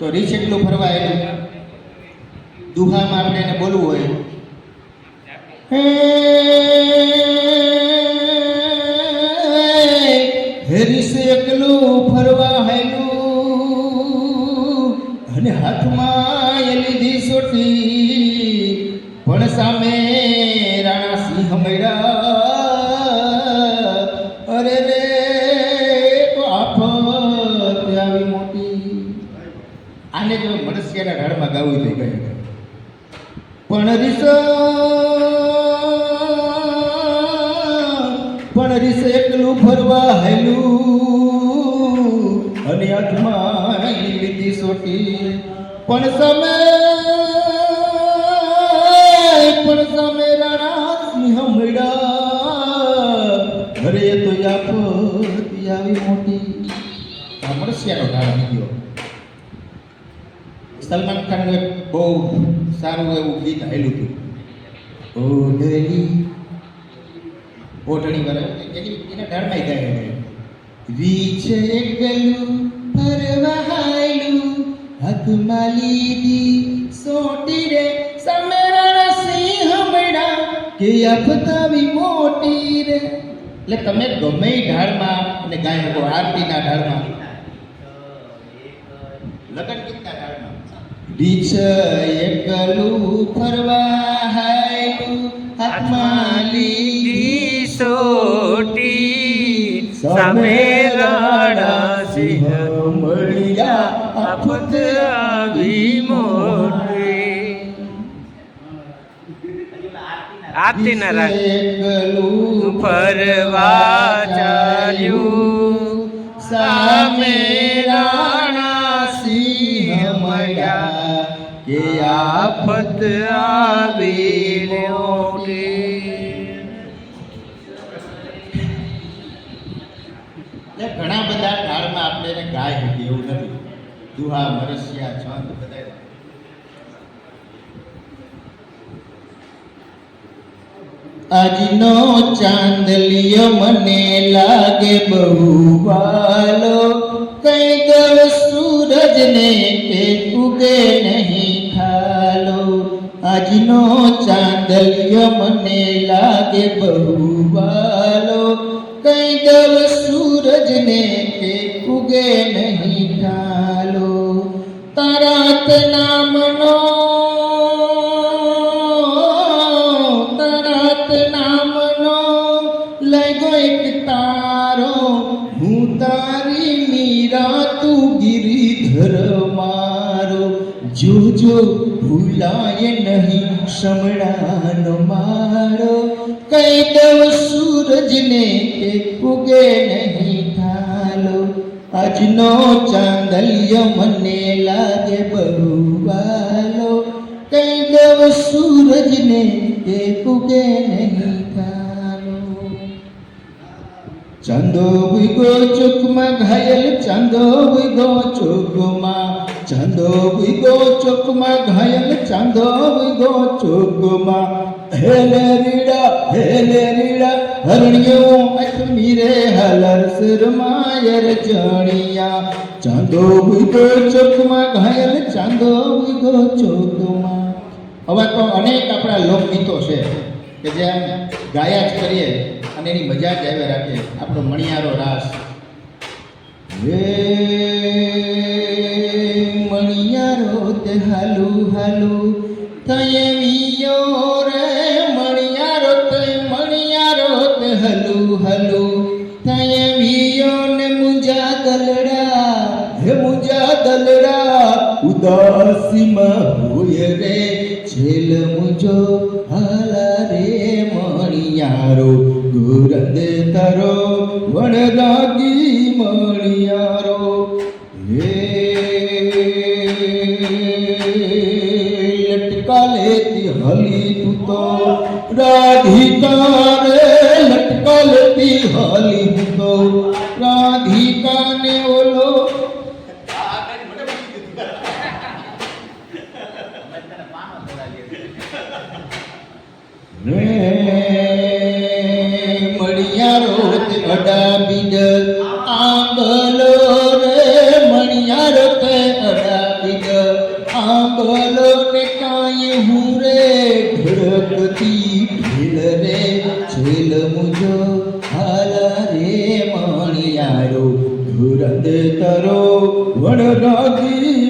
તો રીછ એટલું ફરવા એટલું દુહામાં આપણે એને બોલવું હોય. હે એકલું ફરવા હેલું અને હાથમાં એ લીધી પણ સામે રાણા સિંહ મળ્યા. આને જો મનુષ્યના ઢાળમાં ગાવું થઈ ગયું પણ રીસો, પણ રીસ એકલું ફરવા હેલું અને હાથમાં લીધી સોટી. પણ સમે, પણ સામે રાણા સિંહ મળ્યા. એ તો આફત આવી મોટી. આ મનુષ્યનો ઢાળ નીકળ્યો સલમાન ખાનનું એક બહુ સારું એવું ગીત આવેલું હતું. ઓઢણી ઓઢણી વાળા એની એના ઢાળમાં ગાય વીછે ગલું ફરવા હાયલું હાથમાં લીધી સોટી રે. સમરણ સિંહ મળ્યા કે અફતાવી મોટી રે. એટલે તમે ગમે ઢાળમાં અને ગાય શકો આરતીના ઢાળમાં. લગન ગીતના ઢાળમાં. બીચ એકલું ફરવા હાયલું હાથમાં લીધી સોટી સામે રાણા સિંહ મળ્યા આફત આવી મોટી. આરતી નારાયણ ફરવા ચાલ્યું. સામે સિંહ મળ્યા કે આફત આવી મોટી એટલે ઘણા બધા ઢાળમાં આપણે એને ગાય હતી એવું નથી દુહા મરસિયા છંદ બધા આજનો ચાંદલિયો મને લાગે બહુ વાલો કઈ દળ સૂરજને કે ઉગે નહીં ખાલો. આજનો ચાંદલિયો મને લાગે બહુ વાલો. કઈ દલ સૂરજને કે ઉગે નહીં ખાલો. તારાત નામનો તારાત નામનો લગો એક તારો. હું તારી જોજો ભૂલાય નહીં સમણાનો મારો કઈ દવ સૂરજને કે ઉગે નહીં થાલો. આજનો ચાંદલિયો મને લાગે બહુ વાલો કઈ દવ સૂરજને કે ઉગે નહીં થાલો. ચાંદો વિગો ચોકમાં ઘાયલ ચાંદો વિગો ચોકમાં ચાંદો વિગો ચોકમાં ઘાયલ ચાંદો વિગો ચોકમાં હેલે રીડા હેલે રીડા હરણિયો અખમીરે હલર શરમાયર ચણિયા ચાંદો વિગો ચોકમાં ઘાયલ ચાંદો વિગો ચોકમાં હવે તો અનેક આપણા લોકગીતો છે કે જે ગાયા જ કરીએ અને એની મજા જ આવે રાખે. આપણો મણિયારો રાસ. હે મણિયારો, તે હાલુ હાલુ. તયે વિયો રે મણિયારો, તે મણિયારો, તે હાલુ હાલુ. તયે વિયો ને મુંજા ગલડા. હે મુંજા ગલડા. ઉદાસીમાં હોય રે છેલ મુજો. તારો વણરાગી મણિયારો હે લટકા લેતી હલી તું તો. રાધિકા રે લટકા લેતી હલી તું તો. રાધિકા ને ઓલો બોલો ને કાંઈ હું રે ધડકતી ઢીલ હાલ રે મણિયારો ધુરંદ તરો વણ રાગી